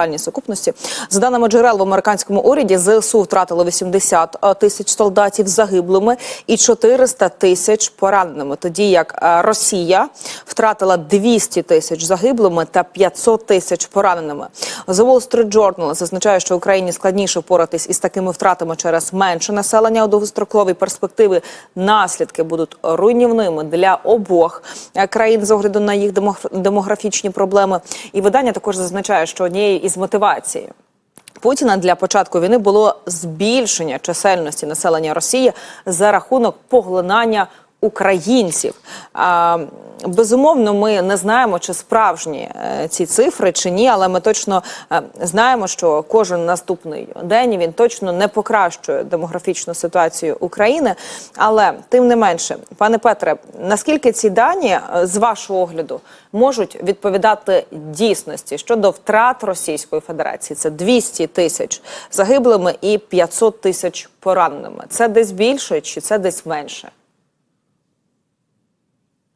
Реальні сукупності за даними джерел в американському уряді, ЗСУ втратило 80 тисяч солдатів загиблими і 400 тисяч пораненими. Тоді як е, Росія втратила 200 тисяч загиблими та 500 тисяч пораненими. The Wall Street Journal зазначає, що Україні складніше впоратись із такими втратами через менше населення у довгостроковій перспективи. Наслідки будуть руйнівними для обох е, країн з огляду на їх демограф- демографічні проблеми. І видання також зазначає, що однією із мотивацією. Путіна для початку війни було збільшення чисельності населення Росії за рахунок поглинання українців. Безумовно, ми не знаємо, чи справжні е, ці цифри чи ні, але ми точно е, знаємо, що кожен наступний день він точно не покращує демографічну ситуацію України. Але тим не менше, пане Петре, наскільки ці дані е, з вашого огляду можуть відповідати дійсності щодо втрат Російської Федерації? Це 200 тисяч загиблими і 500 тисяч пораненими. Це десь більше чи це десь менше?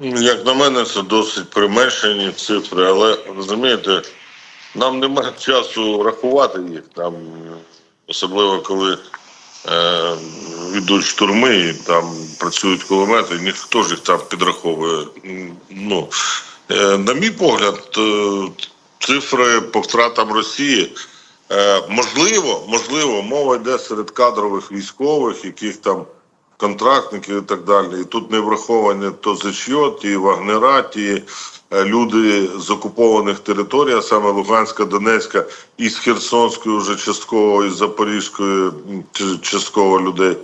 Як на мене, це досить применшені цифри, але розумієте, нам немає часу рахувати їх там, особливо коли е, йдуть штурми і там працюють кулемети, ніхто ж їх там підраховує. Ну, е, на мій погляд, е, цифри по втратам Росії. Е, можливо, можливо, мова йде серед кадрових військових, яких там контрактників і так далі. І тут не враховані то ЗЧО, ті Вагнера, ті е, люди з окупованих територій, а саме Луганська, Донецька і з Херсонської, вже частково, і з Запорізької частково людей.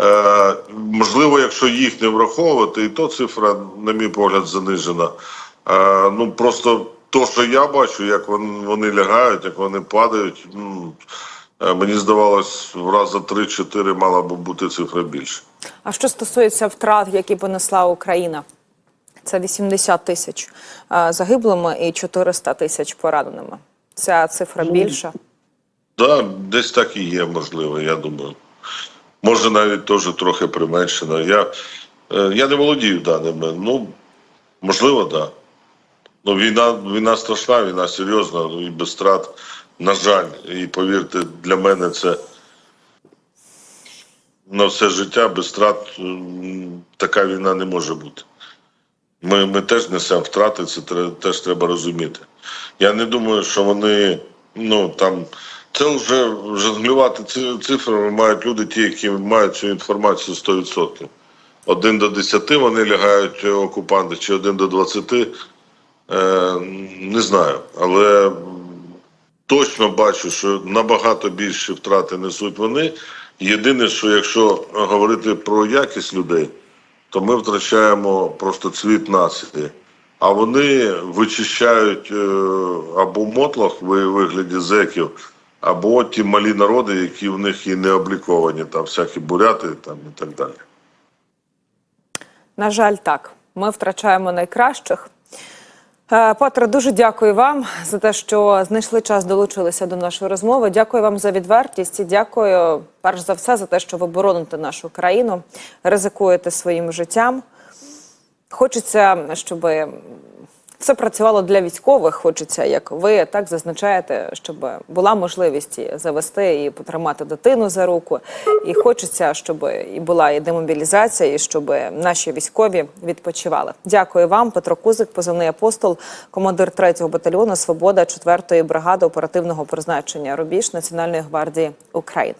Е, можливо, якщо їх не враховувати, і то цифра, на мій погляд, занижена. Е, ну просто то, що я бачу, як вони, вони лягають, як вони падають. Ну, е, мені здавалось, в рази 3-4 мала би бути цифра більше. А що стосується втрат, які понесла Україна, це 80 тисяч е, загиблими і 400 тисяч пораненими. Ця цифра більша. Да, десь так і є, можливо, я думаю. Може, навіть теж трохи применшено. Я, е, я не володію даними. Ну, можливо, так. Да. Ну, війна, війна страшна, війна серйозна, ну, і без страт, на жаль. І повірте, для мене це на все життя без страт така війна не може бути. Ми, ми теж несемо втрати, це теж треба розуміти. Я не думаю, що вони ну там. Це вже жонглювати цифрами мають люди, ті, які мають цю інформацію 100%. Один до 10 вони лягають е, окупанти, чи один до 20, е, не знаю. Але точно бачу, що набагато більші втрати несуть вони. Єдине, що якщо говорити про якість людей, то ми втрачаємо просто цвіт нації. А вони вичищають е, або мотлох в вигляді зеків, або ті малі народи, які в них і не обліковані, там всякі буряти там, і так далі. На жаль, так. Ми втрачаємо найкращих. Е, Петре, дуже дякую вам за те, що знайшли час, долучилися до нашої розмови. Дякую вам за відвертість і дякую, перш за все, за те, що ви бороните нашу країну, ризикуєте своїм життям. Хочеться, щоб все працювало для військових. Хочеться, як ви так зазначаєте, щоб була можливість завести і потримати дитину за руку. І хочеться, щоб і була і демобілізація, і щоб наші військові відпочивали. Дякую вам, Петро Кузик, позивний апостол, командир 3-го батальйону Свобода 4-ї бригади оперативного призначення Рубіж Національної гвардії України.